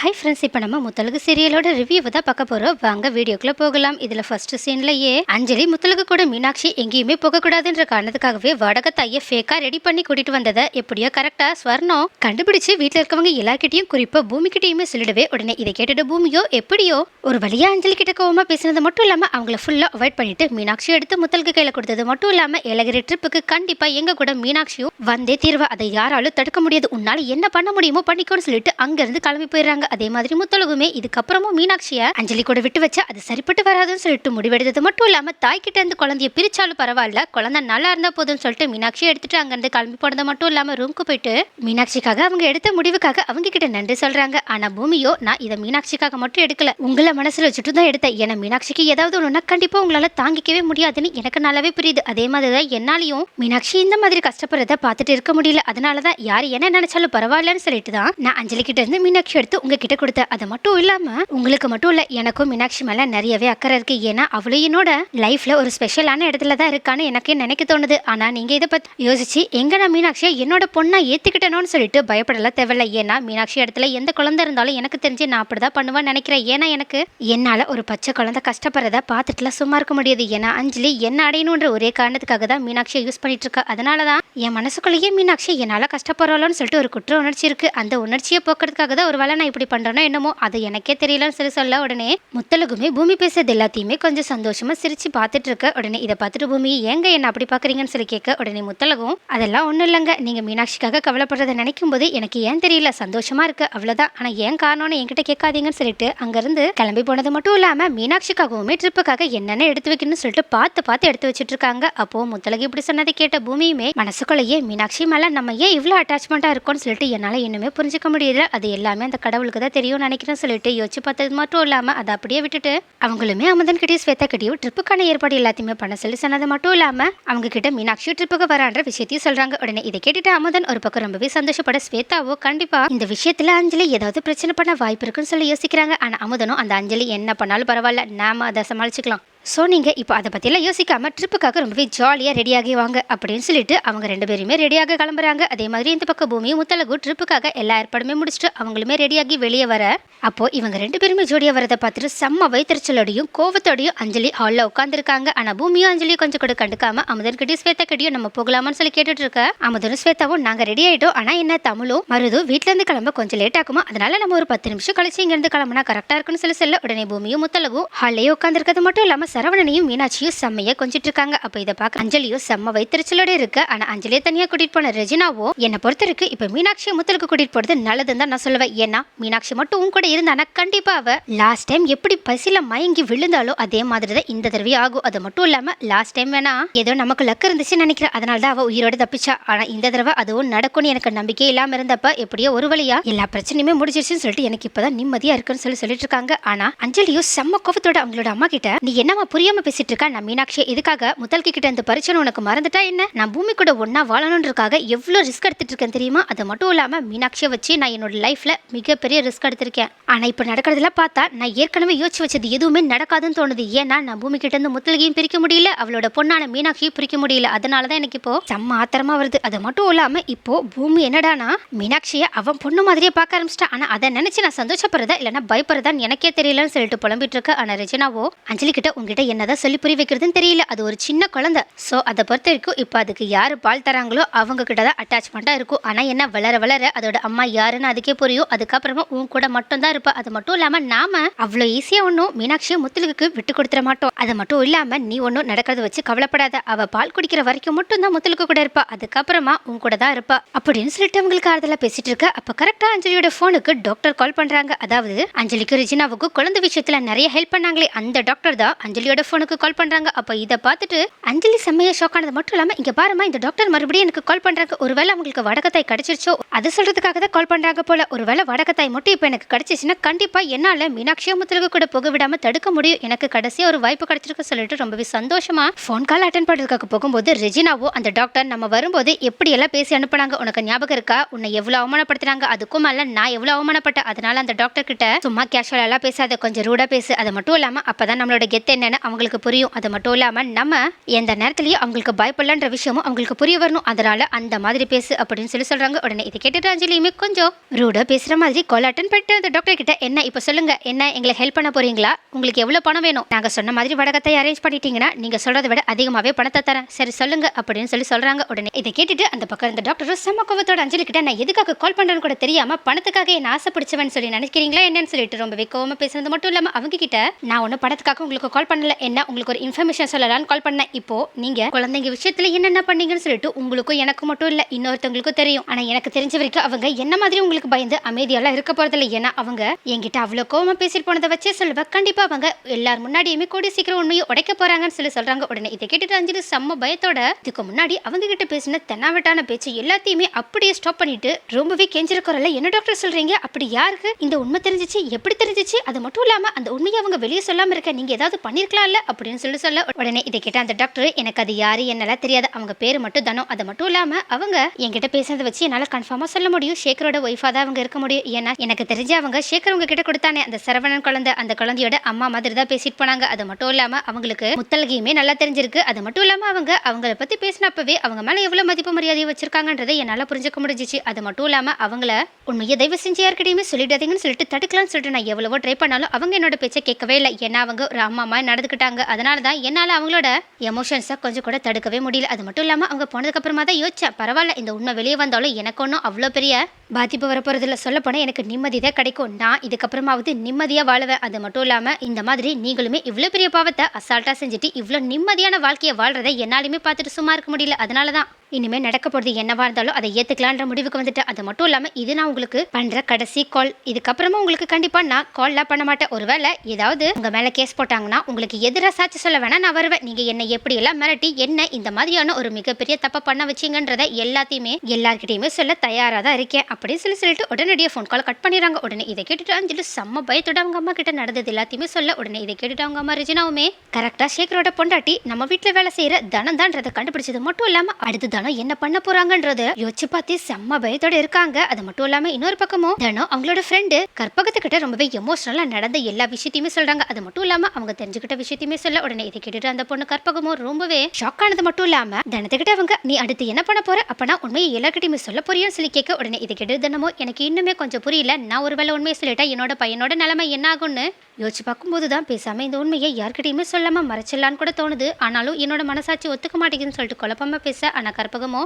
Hi friends இப்போ நம்ம முத்தலகு சீரியலோட ரிவ்யூவை தான் பார்க்க போகிறோம் வாங்க வீடியோக்குள்ளே போகலாம். இதில் ஃபர்ஸ்ட் சீன்லயே அஞ்சலி முத்தலகு கூட மீனாட்சி எங்கேயுமே போகக்கூடாதுன்ற காரணத்துக்காகவே வடக தையை ஃபேக்காக ரெடி பண்ணி கூட்டிகிட்டு வந்ததை எப்படியோ கரெக்டாக ஸ்வர்ணம் கண்டுபிடிச்சு வீட்டில் இருக்கவங்க எல்லாக்கிட்டையும் குறிப்பாக பூமிக்கிட்டையுமே சொல்லிடவே. உடனே இதை கேட்டுட்டு பூமியோ எப்படியோ ஒரு வழியாக அஞ்சலி கிட்ட கோவமாக பேசினது மட்டும் இல்லாமல் அவங்கள ஃபுல்லாக அவாய்ட் பண்ணிட்டு மீனாட்சி எடுத்து முத்தலுக்கு கையில் கொடுத்தது மட்டும் இல்லாமல் ஏலகிரி ட்ரிப்புக்கு கண்டிப்பாக எங்கள் கூட மீனாட்சியும் வந்தே தீர்வா. அதை யாராலும் தடுக்க முடியாது. உன்னால் என்ன பண்ண முடியுமோ பண்ணிக்கோன்னு சொல்லிட்டு அங்கேருந்து கிளம்பி போயிடுறாங்க. அதே மாதிரி முத்தளவுமே இதுக்கப்புறமும் மீனாட்சியை அஞ்சலி கூட விட்டு வச்சா அது சரிப்பட்டு வராதுன்னு சொல்லிட்டு முடிவெடுத்தது மட்டும் இல்லாம தாய்கிட்ட இருந்து குழந்தைய பிரிச்சாலும் பரவாயில்ல. குழந்தை நல்லா இருந்தா போதும்னு சொல்லிட்டு மீனாட்சி எடுத்துட்டு அங்கிருந்து கிளம்பி போனது மட்டும் இல்லாம ரூம்க்கு போயிட்டு மீனாட்சிக்காக அவங்க எடுத்த முடிவுக்காக அவங்க கிட்ட நன்றி சொல்றாங்க. ஆனா பூமியோ நான் இதை மீனாட்சிக்காக மட்டும் எடுக்கல. உங்களை மனசுல வச்சுட்டு தான் எடுத்தேன். ஏன்னா மீனாட்சிக்கு ஏதாவது ஒன்றுனா கண்டிப்பா உங்களால தாங்கிக்கவே முடியாதுன்னு எனக்கு நல்லாவே புரியுது. அதே மாதிரி தான் என்னாலையும் மீனாட்சி இந்த மாதிரி கஷ்டப்படுறத பார்த்துட்டு இருக்க முடியல. அதனால தான் யார் என்ன நினைச்சாலும் பரவாயில்லன்னு சொல்லிட்டு தான் நான் அஞ்சலி கிட்ட இருந்து மீனாட்சி எடுத்து உங்ககிட்ட கொடுத்த அது மட்டும் இல்லாம உங்களுக்கு மட்டும் இல்ல எனக்கும் மீனாட்சி மேல நிறையவே அக்கறை இருக்கு. ஏன்னா அவளும் என்னோட லைஃப்ல ஒரு ஸ்பெஷலான இடத்துல தான் இருக்கான்னு எனக்கு நினைக்க தோணுது. ஆனா நீங்க இதை பத்தி யோசிச்சு எங்க நான் மீனாட்சியை என்னோட பொண்ணா ஏற்றுக்கிட்டேனோன்னு சொல்லிட்டு பயப்படலாம் தேவையில்ல. ஏன்னா மீனாட்சி இடத்துல எந்த குழந்தை இருந்தாலும் எனக்கு தெரிஞ்சு நான் அப்படிதான் பண்ணுவேன்னு நினைக்கிறேன். ஏன்னா எனக்கு என்னால ஒரு பச்சை குழந்தை கஷ்டப்படுறத பார்த்துட்டுலாம் சும்மா இருக்க முடியாது. ஏன்னா அஞ்சலி என்ன அடையணுன்ற ஒரே காரணத்துக்காக தான் மீனாட்சியை யூஸ் பண்ணிட்டு இருக்கா அதனால தான் என் மனசுக்குள்ளேயே மீனாட்சி என்னால கஷ்டப்படுறாளோன்னு சொல்லிட்டு ஒரு குற்ற உணர்ச்சி இருக்கு. அந்த உணர்ச்சியை போக்குறதுக்காக தான் ஒரு வேலை நான் இப்படி பண்ணுறனோ என்னமோ அது எனக்கே தெரியலன்னு சொல்லி சொல்ல உடனே முத்தலகுமே பூமி பேசுறது எல்லாத்தையுமே கொஞ்சம் சந்தோஷமாக சிரித்து பார்த்துட்டு இருக்க. உடனே இதை பார்த்துட்டு பூமி ஏங்க என்ன அப்படி பார்க்குறீங்கன்னு சொல்லி கேட்க உடனே முத்தலகும் அதெல்லாம் ஒன்றும் இல்லைங்க. நீங்கள் மீனாட்சிக்காக கவலைப்படுறதை நினைக்கும் போது எனக்கு ஏன் தெரியல? சந்தோஷமாக இருக்குது அவ்வளோதான் ஆனால் ஏன் காரணம்னு என்கிட்ட கேட்காதீங்கன்னு சொல்லிட்டு அங்கேருந்து கிளம்பி போனது மட்டும் இல்லாமல் மீனாட்சிக்காகவுமே ட்ரிப்புக்காக என்னென்ன எடுத்து வைக்கணும்னு சொல்லிட்டு பார்த்து பார்த்து எடுத்து வச்சிட்டு இருக்காங்க அப்போ முத்தலகு இப்படி சொன்னதை கேட்ட பூமியுமே மனசுக்குள்ளேயே மீனாட்சி மேலே நம்ம ஏன் இவ்வளோ அட்டாச்மெண்ட்டாக இருக்கோம்னு சொல்லிட்டு என்னால் இன்னுமே புரிஞ்சுக்க முடியல. அது எல்லாமே அந்த கடவுளுக்கு தான் தெரியும்னு நினைக்கிறேன்னு சொல்லிட்டு யோசிச்சு பார்த்தது மட்டும் இல்லாமல் அதை அப்படியே விட்டுட்டு அவங்களுமே அமுதன் கிட்டே ஸ்வேதா கிட்டேயும் ட்ரிப்புக்கான ஏற்பாடு எல்லாத்தையுமே பண்ண சொல்லி சொன்னது மட்டும் இல்லாமல் அவங்க கிட்ட மீனாட்சி ட்ரிப்புக்கு வரான்ற விஷயத்தையும் சொல்றாங்க. உடனே இதை கேட்டுட்டு அமுதன் ஒரு பக்கம் ரொம்பவே சந்தோஷப்பட ஸ்வேதாவோ கண்டிப்பா இந்த விஷயத்துல அஞ்சலி ஏதாவது பிரச்சனை பண்ண வாய்ப்பு இருக்குன்னு சொல்லி யோசிக்கிறாங்க. ஆனா அமுதனும் அந்த அஞ்சலி என்ன பண்ணாலும் பரவாயில்ல. நாம அதை சமாளிச்சுக்கலாம். ஸோ நீங்கள் இப்போ அதை பற்றிலாம் யோசிக்காமல் ட்ரிப்புக்காக ரொம்பவே ஜாலியாக ரெடியாகி வாங்க அப்படின்னு சொல்லிட்டு அவங்க ரெண்டு பேருமே ரெடியாக கிளம்புறாங்க. அதே மாதிரி இந்த பக்கம் பூமியும் முத்தலகு ட்ரிப்புக்காக எல்லா ஏற்பாடுமே முடிச்சுட்டு அவங்களுமே ரெடியாகி வெளியே வர. அப்போது இவங்க ரெண்டு பேருமே ஜோடியாக வரதை பார்த்துட்டு செம்ம வைத்தறிச்சலோடையும் கோவத்தோடையும் அஞ்சலி ஹாலில் உட்காந்துருக்காங்க ஆனால் பூமியும் அஞ்சலியும் கொஞ்சம் கூட கண்டுக்காம அமுதன் கிட்டயும் ஸ்வேதா நம்ம போகலாமான்னு சொல்லி கேட்டுட்டு இருக்க அமுதனும் ஸ்வேதாவும் நாங்கள் ரெடி ஆகிட்டோம் ஆனால் என்ன தமிழும் மருதும் வீட்டிலேருந்து கிளம்ப கொஞ்சம் லேட் ஆகுமா? அதனால நம்ம ஒரு பத்து நிமிஷம் கழிச்சு இங்கேருந்து கிளம்புனா கரெக்டாக இருக்குன்னு சொல்லி சொல்ல உடனே பூமியும் முத்தலகும் ஹாலையே உட்காந்துருக்கிறது மட்டும் இல்லாமல் சரவணனையும் மீனாட்சியும் செம்மையா கொஞ்சிட்டு இருக்காங்க அப்ப இதை பார்க்க அஞ்சலியும் செம்ம வைத்திருச்சலோட இருக்கு. ஆனா அஞ்சலியை தனியா கூட்டிட்டு போன ரெஜினாவோ என்னை பொறுத்தருக்கு இப்ப மீனாட்சியை முத்தலுக்கு கூட்டிட்டு போறது நல்லதுன்னு தான் நான் சொல்லுவேன். ஏன்னா மீனாட்சி மட்டும் உன் கூட இருந்தானா? கண்டிப்பா அவ லாஸ்ட் டைம் எப்படி பசியில மயங்கி விழுந்தாலோ அதே மாதிரி தான் இந்த தடவை ஆகும். அது மட்டும் இல்லாம லாஸ்ட் டைம் வேணா ஏதோ நமக்கு லக்கு இருந்துச்சுன்னு நினைக்கிறேன். அதனால தான் அவ உயிரோட தப்பிச்சா. ஆனா இந்த தடவை அதுவும் நடக்கும்னு எனக்கு நம்பிக்கை இல்லாம இருந்தப்ப எப்படியோ ஒரு வழியா எல்லா பிரச்சனையுமே முடிஞ்சிருச்சுன்னு சொல்லிட்டு எனக்கு இப்பதான் நிம்மதியா இருக்குன்னு சொல்லி சொல்லிட்டு இருக்காங்க. ஆனா அஞ்சலியும் செம்ம கோபத்தோட அவங்களோட அம்மா கிட்ட நீ என்ன என்னமா புரியாம பேசிட்டு இருக்கா? நான் மீனாட்சி இதுக்காக முதல்கி கிட்ட இந்த பரிச்சனை உனக்கு மறந்துட்டா என்ன? நான் பூமி கூட ஒன்னா வாழணுன்றக்காக எவ்வளோ ரிஸ்க் எடுத்துட்டு இருக்கேன் தெரியுமா? அது மட்டும் இல்லாம மீனாட்சியை வச்சு நான் என்னோட லைஃப்ல மிகப்பெரிய ரிஸ்க் எடுத்திருக்கேன். ஆனா இப்போ நடக்கிறதெல்லாம் பார்த்தா நான் ஏற்கனவே யோசிச்சு வச்சது எதுவுமே நடக்காதுன்னு தோணுது. ஏன்னா நான் பூமி கிட்ட இருந்து முத்தலகையும் பிரிக்க முடியல அவளோட பொண்ணான மீனாட்சியும் பிரிக்க முடியல. அதனால தான் எனக்கு இப்போ செம்ம ஆத்திரமா வருது. அது மட்டும் இல்லாம இப்போ பூமி என்னடானா மீனாட்சியை அவன் பொண்ணு மாதிரியே பார்க்க ஆரம்பிச்சிட்டா. ஆனா அதை நினைச்சு நான் சந்தோஷப்படுறதா இல்லைன்னா பயப்படுறதான்னு எனக்கே தெரியலன்னு சொல்லிட்டு புலம்பிட்டு இருக்க ஆனா ரெஜினாவோ அஞ்சலி கிட்ட உங்ககிட்ட என்னதான் சொல்லி புரிய வைக்கிறதுன்னு தெரியல. அது ஒரு சின்ன குழந்தை. ஸோ அதை பொறுத்த வரைக்கும் இப்போ அதுக்கு யார் பால் தராங்களோ அவங்க கிட்ட தான் அட்டாச்மெண்ட்டாக இருக்கும். ஆனால் என்ன வளர வளர அதோட அம்மா யாருன்னு அதுக்கே புரியும். அதுக்கப்புறமா உன் கூட மட்டும் தான் இருப்பா. அது மட்டும் இல்லாமல் நாம அவ்வளோ ஈஸியாக ஒன்றும் மீனாட்சியை முத்துலுக்கு விட்டு கொடுத்துட மாட்டோம். அது மட்டும் இல்லாமல் நீ ஒன்றும் நடக்கிறத வச்சு கவலைப்படாத. அவ பால் குடிக்கிற வரைக்கும் மட்டும் தான் முத்துலுக்கு கூட இருப்பா. அதுக்கப்புறமா உன் கூட தான் இருப்பா. அப்படின்னு சொல்லிட்டு அவங்களுக்கு ஆறுதலாக பேசிட்டு இருக்க. அப்போ கரெக்டாக அஞ்சலியோட ஃபோனுக்கு டாக்டர் கால் பண்ணுறாங்க அதாவது அஞ்சலிக்கு ரிஜினாவுக்கு குழந்தை விஷயத்தில் நிறைய ஹெல்ப் பண்ணாங்களே. அந்த டாக்டர் தான் அஞ்சலியோட ஃபோனுக்கு கால் பண்ணுறாங்க அப்போ இதை பார்த்துட்டு அஞ்சலி செம்மையாக ஷாக் ஆனது மட்டும் இல்லாமல் இங்கே பாருமா இந்த டாக்டர் மறுபடியும் எனக்கு கால் பண்றாங்க ஒருவேளை அவங்களுக்கு வடக்கத்தாய் கிடச்சிருச்சோ அதை சொல்றதுக்காக தான் கால் பண்றாங்க போல. ஒருவேளை வடகத்தாய் மட்டும் இப்போ எனக்கு கிடச்சிச்சுன்னா கண்டிப்பாக என்னால் மீனாட்சியோ முத்தலுக்கு கூட போக விடாமல் தடுக்க முடியும். எனக்கு கடைசியாக ஒரு வாய்ப்பு கிடைச்சிருக்கு சொல்லிட்டு ரொம்பவே சந்தோஷமாக ஃபோன் கால் அட்டன் பண்ணுறதுக்காக போகும்போது ரெஜினாவோ அந்த டாக்டர் நம்ம வரும்போது எப்படியெல்லாம் பேசி அனுப்புனாங்க? உனக்கு ஞாபகம் இருக்கா? உன்னை எவ்வளோ அவமானப்படுத்துனாங்க? அதுக்கும் மேலே நான் எவ்வளோ அவமானப்பட்டேன்? அதனால அந்த டாக்டர் கிட்ட சும்மா கேஷுவலாக எல்லாம் பேசாத கொஞ்சம் ரூடாக பேசு. அது மட்டும் இல்லாமல் அப்போ தான் நம்மளோட கெத்து என்ன? என்னென்னு அவங்களுக்கு புரியும் அது மட்டும் இல்லாம நம்ம எந்த நேரத்துலயும் அவங்களுக்கு பயப்படலான்ற விஷயமும் அவங்களுக்கு புரிய வரணும். அதனால அந்த மாதிரி பேசு அப்படின்னு சொல்லி சொல்றாங்க. உடனே இதை கேட்டுட்டு அஞ்சலியுமே கொஞ்சம் ரூடாக பேசுற மாதிரி கால் அட்டன் பண்ணிட்டு அந்த டாக்டர் கிட்ட என்ன இப்போ சொல்லுங்க. என்ன எங்களுக்கு ஹெல்ப் பண்ண போறீங்களா? உங்களுக்கு எவ்வளவு பணம் வேணும்? நாங்க சொன்ன மாதிரி வடகத்தை அரேஞ்ச் பண்ணிட்டீங்கன்னா நீங்க சொல்றதை விட அதிகமாவே பணத்தை தரேன். சரி சொல்லுங்க அப்படின்னு சொல்லி சொல்றாங்க. உடனே இதை கேட்டுட்டு அந்த பக்கம் இந்த டாக்டர் செம்ம கோவத்தோட அஞ்சலி கிட்ட நான் எதுக்காக கால் பண்ணுறேன்னு கூட தெரியாம பணத்துக்காக என்ன ஆசை பிடிச்சவன் சொல்லி நினைக்கிறீங்களா? என்னன்னு சொல்லிட்டு ரொம்பவே கோவமாக பேசுறது மட்டும் இல்லாமல் அவங்க கிட்ட நான் ஒன்றும் பணத்துக்காக உங்களுக்கு கால் பண்ணல என்ன உங்களுக்கு ஒரு இன்ஃபர்மேஷன் சொல்லலாம்னு கால் பண்ணேன் இப்போ நீங்க குழந்தைங்க விஷயத்துல என்னென்ன பண்ணீங்கன்னு சொல்லிட்டு உங்களுக்கும் எனக்கு மட்டும் இல்ல இன்னொருத்தவங்களுக்கும் தெரியும். ஆனா எனக்கு தெரிஞ்ச வரைக்கும் அவங்க என்ன மாதிரி உங்களுக்கு பயந்து அமைதியெல்லாம் இருக்க போறதில்ல. ஏன்னா அவங்க என்கிட்ட அவ்வளவு கோவமா பேசிட்டு போனதை வச்சே சொல்லுவேன் கண்டிப்பா அவங்க எல்லார் முன்னாடியுமே கூடிய சீக்கிரம் உண்மையை உடைக்க போறாங்கன்னு சொல்லி சொல்றாங்க. உடனே இதை கேட்டுட்டு அஞ்சலி செம்ம பயத்தோட இதுக்கு முன்னாடி அவங்க கிட்ட பேசின தென்னாவட்டான பேச்சு எல்லாத்தையுமே அப்படியே ஸ்டாப் பண்ணிட்டு ரொம்பவே கெஞ்சிருக்கிறல்ல. என்ன டாக்டர் சொல்றீங்க? அப்படி யாருக்கு? இந்த உண்மை தெரிஞ்சிச்சு? எப்படி தெரிஞ்சிச்சு? அது மட்டும் இல்லாம அந்த உண்மையை அவங்க வெளியே சொல்லாம இருக்க நீங்க ஏதாவது பண்ணிருக்கலாம்ல அப்படின்னு சொல்லி சொல்ல உடனே இதை கேட்ட அந்த டாக்டர் எனக்கு அது யாரு என்னால தெரியாது. அவங்க பேர் மட்டும் தனம் அது மட்டும் இல்லாம அவங்க என்கிட்ட பேசுறதை வச்சு என்னால கன்ஃபார்மா சொல்ல முடியும். சேகரோட ஒய்ஃபா தான் அவங்க இருக்க முடியும். ஏன்னா எனக்கு தெரிஞ்ச அவங்க சேகர் உங்க கிட்ட கொடுத்தானே. அந்த சரவணன் குழந்தை அந்த குழந்தையோட அம்மா மாதிரி தான் பேசிட்டு போனாங்க. அது மட்டும் இல்லாம அவங்களுக்கு முத்தலகையுமே நல்லா தெரிஞ்சிருக்கு. அது மட்டும் இல்லாம அவங்க அவங்கள பத்தி பேசினப்பவே அவங்க மேல எவ்வளவு மதிப்பு மரியாதையை வச்சிருக்காங்கன்றதை என்னால புரிஞ்சுக்க முடிஞ்சிச்சு. அது மட்டும் இல்லாம அவங்கள உண்மையை தயவு செஞ்சு யார்கிட்டையுமே சொல்லிடாதீங்கன்னு சொல்லிட்டு தடுக்கலாம்னு சொல்லிட்டு நான் எவ்வளவோ ட்ரை பண்ணாலும் அவங்க என்னோட பேச்சை கேட்கவே இல்லை. ஏன்னா அவங்க ஒரு அம்மா அம்மா நடந்துக்கிட்டாங்க. அதனால தான் என்னால் அவங்களோட எமோஷன்ஸை கொஞ்சம் கூட தடுக்கவே முடியல. அது மட்டும் இல்லாமல் அவங்க போனதுக்கப்புறமா தான் யோசிச்சேன் பரவாயில்ல இந்த உண்மை வெளியே வந்தாலும் எனக்கு ஒன்றும் அவ்வளோ பெரிய பாதிப்பு வரப்போகிறதுல சொல்லப்போனால் எனக்கு நிம்மதி தான் கிடைக்கும். நான் இதுக்கப்புறமாவது நிம்மதியாக வாழுவேன். அது மட்டும் இல்லாமல் இந்த மாதிரி நீங்களுமே இவ்வளோ பெரிய பாவத்தை அசால்ட்டாக செஞ்சுட்டு இவ்வளோ நிம்மதியான வாழ்க்கையை வாழ்கிறத என்னாலுமே பார்த்துட்டு சும்மா இருக்க முடியல. அதனால தான் இனிமேல் நடக்க போகிறது என்னவா இருந்தாலும் அதை ஏற்றுக்கலான்ற முடிவுக்கு வந்துட்டேன். அது மட்டும் இல்லாமல் இது நான் உங்களுக்கு பண்ணுற கடைசி கால் இதுக்கப்புறமா உங்களுக்கு கண்டிப்பாக நான் கால்லாம் பண்ண மாட்டேன். ஒருவேளை ஏதாவது உங்கள் மேலே கேஸ் போட்டாங்கன்னா உங்களுக்கு எதிராக சாட்சி சொல்ல வேணா நான் வருவேன். நீங்கள் என்னை எப்படியெல்லாம் மிரட்டி என்ன இந்த மாதிரியான ஒரு மிகப்பெரிய தப்பை பண்ண வச்சிங்கன்றத எல்லாத்தையுமே எல்லார்கிட்டையுமே சொல்ல தயாராக தான் இருக்கேன். அப்படின்னு சொல்லி சொல்லிட்டு உடனடியாக ஃபோன் கால் கட் பண்ணிடுறாங்க. உடனே இதை கேட்டுட்டு அஞ்சலி செம்ம பயத்தோட அவங்க அம்மா கிட்ட நடந்தது எல்லாத்தையுமே சொல்ல. உடனே இதை கேட்டுட்டு அவங்க அம்மா ரிஜினாவுமே கரெக்டாக சேகரோட பொண்டாட்டி நம்ம வீட்டில் வேலை செய்கிற தனம் தான்றதை கண்டுபிடிச்சது மட்டும் இல்லாமல் அடுத்து தனம் என்ன பண்ண போறாங்கன்றத. யோசிச்சு பார்த்து செம்ம பயத்தோட இருக்காங்க. அது மட்டும் இல்லாமல் இன்னொரு பக்கமும் தனம் அவங்களோட ஃப்ரெண்டு கற்பகத்துக்கிட்ட ரொம்பவே எமோஷனலாக நடந்த எல்லா விஷயத்தையுமே சொல்றாங்க. அது மட்டும் இல்லாமல் அவங்க தெரிஞ்சுக்கிட்ட விஷயத்தையுமே சொல்ல. உடனே இதை கேட்டுட்டு அந்த பொண்ணு கற்பகமும் ரொம்பவே ஷாக் ஆனது மட்டும் இல்லாமல் தனத்துக்கிட்ட அவங்க நீ அடுத்து என்ன பண்ண போற? அப்பனா உண்மையை எல்லாருக்கிட்டையுமே சொல்ல போறியோன்னு சொல்லி கேட்க. உடனே இதை கேட்டு எனக்கு இன்னுமே கொஞ்சம் புரியல. நான் ஒரு வேளை உண்மையை சொல்லிட்டா என்னோட பையனோட நிலைமை என்ன ஆகும்னு யோசிச்சு பார்க்கும்போது தான் பேசாமல் இந்த உண்மையை யார்கிட்டயுமே சொல்லாம மறைச்சிடலான்னு கூட தோணுது. ஆனாலும் என்னோட மனசாட்சி ஒத்துக்க மாட்டேங்குதுன்னு சொல்லிட்டு குழப்பமா பேச ஆனால் கற்பகமோ?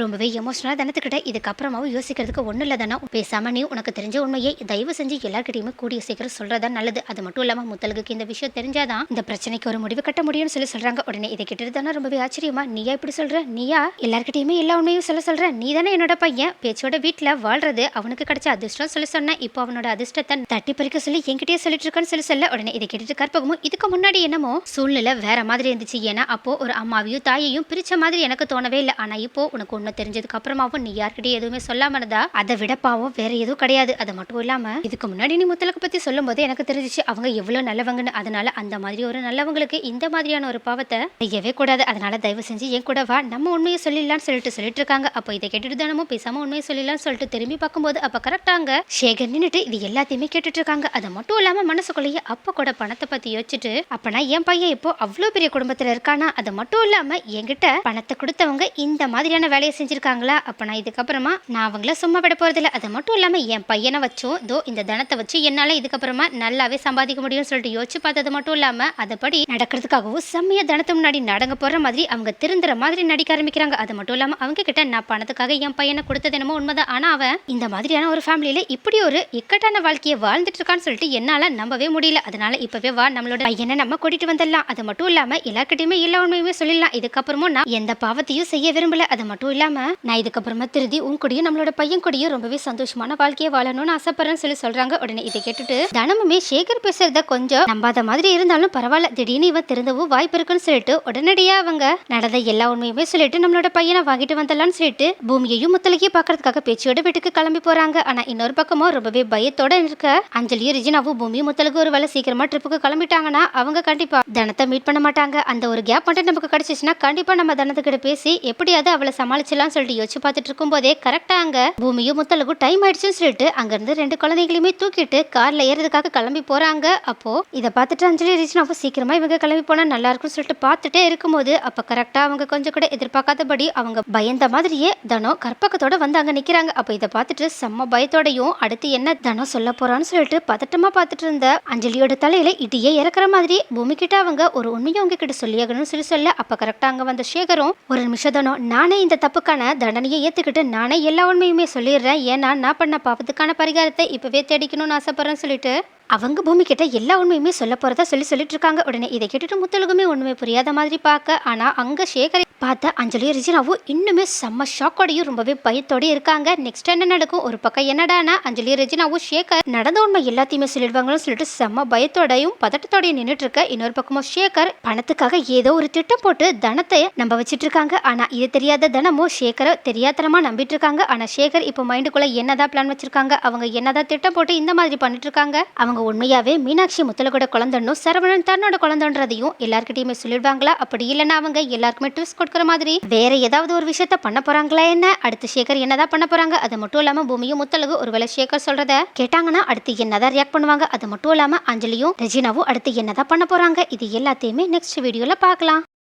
ரொம்பவே எமோஷனலாக தனத்துக்கிட்ட இதுக்கப்புறமாவும் யோசிக்கிறதுக்கு ஒன்றும் இல்லை தானே. பேசாம நீ உனக்கு தெரிஞ்ச உண்மையை தயவு செஞ்சு எல்லாருக்கிட்டையுமே கூடிய சீக்கிரம் சொல்கிறதா நல்லது. அது மட்டும் இல்லாமல் முத்தலுக்கு இந்த விஷயம் தெரிஞ்சாதான் இந்த பிரச்சனைக்கு ஒரு முடிவு கட்ட முடியும்னு சொல்லி சொல்கிறாங்க உடனே இதை கிட்டது தானே ரொம்பவே ஆச்சரியமா நீயா இப்படி சொல்கிற நீயா? எல்லாருக்கிட்டையுமே எல்லா உண்மையும் சொல்ல சொல்கிற நீ தானே என்னோட பையன்? பேச்சோட வீட்டில் வாழ்றது அவனுக்கு கிடைச்ச அதிர்ஷ்டம் சொல்லி சொன்னேன் இப்போ அவனோட அதிர்ஷ்டத்தை தட்டி பறிக்க சொல்லி என்கிட்டயே சொல்லிட்டு இருக்கான்னு சொல்லி சொல்ல. உடனே இதை கேட்டுட்டு கற்பகமும் இதுக்கு முன்னாடி என்னமோ சூழ்நிலை வேற மாதிரி இருந்துச்சு. ஏன்னா அப்போ ஒரு அம்மாவையும் தாயையும் பிரிச்ச மாதிரி எனக்கு தோணவே இல்லை. ஆனால் இப்போ உனக்கு ஒன்று தெரிஞ்சதுக்கு அப்புறமாவும் நீ யார்கிட்டயும் எதுவுமே சொல்லாம இருந்தா அதை விட பாவம் வேற எதுவும் கிடையாது. அது மட்டும் இல்லாம இதுக்கு முன்னாடி நீ முத்தலக்கு பத்தி சொல்லும் போது எனக்கு தெரிஞ்சிச்சு அவங்க எவ்வளவு நல்லவங்கன்னு. அதனால அந்த மாதிரி ஒரு நல்லவங்களுக்கு இந்த மாதிரியான ஒரு பாவத்தை செய்யவே கூடாது. அதனால தயவு செஞ்சு என் கூட வா நம்ம உண்மையை சொல்லிடலாம்னு சொல்லிட்டு சொல்லிட்டு இருக்காங்க. அப்போ இதை கேட்டுட்டு தானமும் பேசாம உண்மையை சொல்லிடலாம்னு சொல்லிட்டு திரும்பி பார்க்கும்போது அப்ப கரெக்டாங்க சேகர் நின்னுட்டு இது எல்லாத்தையுமே கேட்டுட்டு இருக்காங்க. அது மட்டும் இல்லாம மனசுக்குள்ளேயே அப்ப கூட பணத்தை பத்தி யோசிச்சுட்டு அப்பனா என் பையன் இப்போ அவ்வளோ பெரிய குடும்பத்துல இருக்கானா? அது மட்டும் இல்லாம என்கிட்ட பணத்தை கொடுத்தவங்க இந்த மாதிரியான வேலையை செஞ்சுருக்காங்களா? அப்போ நான் இதுக்கப்புறமா நான் அவங்கள சும்மா விட போகிறதில்ல அது மட்டும் இல்லாமல் என் பையனை வச்சும் இதோ இந்த தனத்தை வச்சு என்னால் இதுக்கப்புறமா நல்லாவே சம்பாதிக்க முடியும்னு சொல்லிட்டு யோசிச்சு பார்த்தது மட்டும் இல்லாமல் அதைப்படி நடக்கிறதுக்காகவும் செம்மைய தனத்தை முன்னாடி நடங்க போகிற மாதிரி அவங்க திருந்துற மாதிரி நடிக்க ஆரம்பிக்கிறாங்க. அது மட்டும் இல்லாமல் அவங்க கிட்ட நான் பணத்துக்காக என் பையனை கொடுத்தது என்னமோ உண்மைதான். ஆனால் அவன் இந்த மாதிரியான ஒரு ஃபேமிலியில் இப்படி ஒரு இக்கட்டான வாழ்க்கையை வாழ்ந்துட்டு இருக்கான்னு சொல்லிட்டு என்னால் நம்பவே முடியல. அதனால இப்பவே வா நம்மளோட பையனை நம்ம கூட்டிட்டு வந்துடலாம். அது மட்டும் இல்லாமல் எல்லாருக்கிட்டையுமே எல்லா உண்மையுமே சொல்லிடலாம். இதுக்கப்புறமும் நான் எந்த பாவத்தையும் செய்ய விரும்பல. அது மட்டும் இல்லாமல் நான் இதுக்கப்புறமா திருதி உன் கூடயும் நம்மளோட பையன் கூடயும் ரொம்பவே சந்தோஷமான வாழ்க்கையை வாழணும்னு ஆசைப்படுறேன்னு சொல்லி சொல்றாங்க. உடனே இதை கேட்டுட்டு தனமுமே சேகர் பேசுறத கொஞ்சம் நம்பாத மாதிரி இருந்தாலும் பரவாயில்ல திடீர்னு இவன் திருந்தவும் வாய்ப்பு இருக்குன்னு சொல்லிட்டு உடனடியாக அவங்க நடந்த எல்லா உண்மையுமே சொல்லிட்டு நம்மளோட பையனை வாங்கிட்டு வந்தலாம்னு சொல்லிட்டு பூமியையும் முத்தலகையும் பார்க்கறதுக்காக பேச்சியோட வீட்டுக்கு கிளம்பி போறாங்க. ஆனா இன்னொரு பக்கமும் ரொம்பவே பயத்தோட இருக்க அஞ்சலியும் ரிஜினாவும் பூமியும் முத்தலுக்கு ஒரு வேலை சீக்கிரமா ட்ரிப்புக்கு கிளம்பிட்டாங்கன்னா அவங்க கண்டிப்பா தனத்தை மீட் பண்ண மாட்டாங்க. அந்த ஒரு கேப் மட்டும் நமக்கு கிடைச்சிச்சுன்னா கண்டிப்பா நம்ம தனத்துக்கிட்ட பேசி எப்படியாவது அவளை சமாளிச்சு வச்சலாம்னு சொல்லிட்டு யோசிச்சு பார்த்துட்டு இருக்கும்போதே கரெக்டா அங்க பூமியும் முத்தலுக்கும் டைம் ஆயிடுச்சுன்னு சொல்லிட்டு அங்கேருந்து ரெண்டு குழந்தைகளையுமே தூக்கிட்டு கார்ல ஏறதுக்காக கிளம்பி போறாங்க. அப்போ இதை பார்த்துட்டு அஞ்சலி ரீச்சனாவும் சீக்கிரமா இவங்க கிளம்பி போனா நல்லா இருக்கும்னு சொல்லிட்டு பார்த்துட்டே இருக்கும்போது அப்ப கரெக்டா அவங்க கொஞ்சம் கூட எதிர்பார்க்காதபடி அவங்க பயந்த மாதிரியே தனோ கற்பக்கத்தோட வந்து அங்க நிக்கிறாங்க. அப்ப இதை பார்த்துட்டு செம்ம பயத்தோடையும் அடுத்து என்ன தனம் சொல்ல போறான்னு சொல்லிட்டு பதட்டமா பார்த்துட்டு இருந்த அஞ்சலியோட தலையில இடியே இறக்குற மாதிரி பூமி கிட்ட அவங்க ஒரு உண்மையை அவங்க கிட்ட சொல்லியாகணும்னு சொல்லி சொல்ல அப்ப கரெக்டா அங்க வந்த சேகரும் ஒரு நிமிஷம் தனம் நானே இந்த தப்புக்கான தண்டனையை ஏற்றுக்கிட்டு நானே எல்லா உண்மையுமே சொல்லிடுறேன். ஏன்னா நான் பண்ண பாவத்துக்கான பரிகாரத்தை இப்போவே தேடிக்கணும்னு ஆசைப்பட்றேன்னு சொல்லிட்டு அவங்க பூமி கிட்ட எல்லா உண்மையுமே சொல்ல போறதா சொல்லி சொல்லிட்டு இருக்காங்க. உடனே இதை கேட்டுட்டு முத்தலுக்குமே ஒண்ணுமே புரியாத மாதிரி பார்க்க. ஆனா அங்க சேகரை பார்த்த அஞ்சலியும் ரிஜினாவும் இன்னுமே செம்ம ஷாக்கோடையும் ரொம்பவே பயத்தோடய இருக்காங்க. நெக்ஸ்ட் என்ன நடக்கும்? ஒரு பக்கம் என்னடானா அஞ்சலியும் ரிஜினாவும் ஷேகர் நடந்த உண்மை எல்லாத்தையுமே சொல்லிடுவாங்கன்னு சொல்லிட்டு செம்ம பயத்தோடையும் பதட்டத்தோடையும் நின்றுட்டு இருக்க இன்னொரு பக்கமும் ஷேகர் பணத்துக்காக ஏதோ ஒரு திட்டம் போட்டு தனத்தை நம்ப வச்சுட்டு இருக்காங்க. ஆனா இது தெரியாத தனமும் ஷேகரை தெரியாதனமா நம்பிட்டு இருக்காங்க. ஆனா ஷேகர் இப்போ மைண்டுக்குள்ள என்னதான் பிளான் வச்சிருக்காங்க? அவங்க என்னதான் திட்டம் போட்டு இந்த மாதிரி பண்ணிட்டு இருக்காங்க? அவங்க உண்மையாகவே மீனாட்சி முத்தலகோட குழந்தைன்னும் சரவணன் தன்னோட குழந்தைன்றதையும் எல்லாருக்கிட்டையுமே சொல்லிடுவாங்களா? அப்படி இல்லைன்னா அவங்க எல்லாருக்குமே ட்விஸ்ட் கொடுக்குற மாதிரி வேற ஏதாவது ஒரு விஷயத்த பண்ண போறாங்களா என்ன? அடுத்து சேகர் என்னதான் பண்ண போறாங்க? அது மட்டும் இல்லாம பூமியும் முத்தலகு ஒருவேளை சேகர் சொல்றத கேட்டாங்கன்னா அடுத்து என்னதான் ரியாக்ட் பண்ணுவாங்க? அது மட்டும் இல்லாம அஞ்சலியும் ரெஜினாவும் அடுத்து என்னதான் பண்ண போறாங்க? இது எல்லாத்தையுமே நெக்ஸ்ட் வீடியோல பார்க்கலாம்.